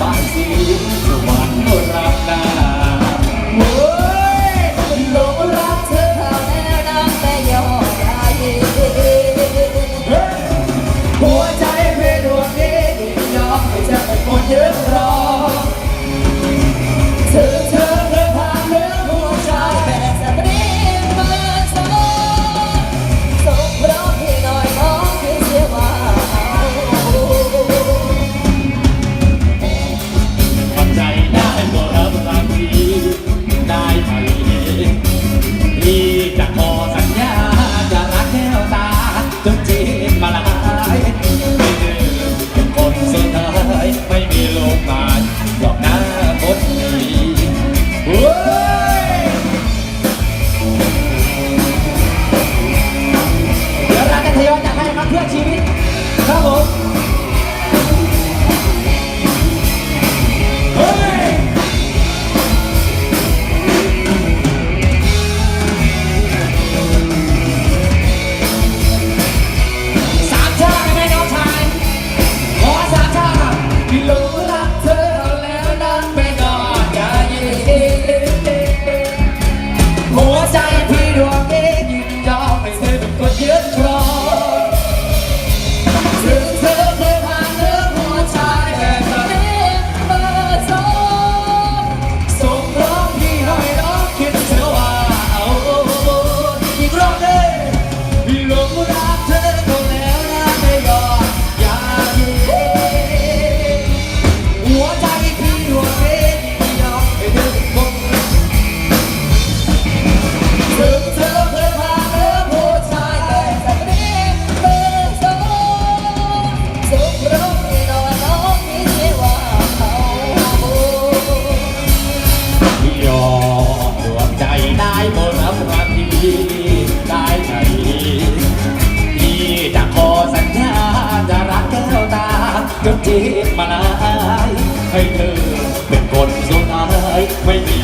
บางทีสวรรค์ก็รับนาโอ้ยหลงรักเธอขาแน่นัแต่ยอมได้หัวใจเพลดวงนี้ยอมให้เธอเป็นคนเยอะ 같이 가고. night when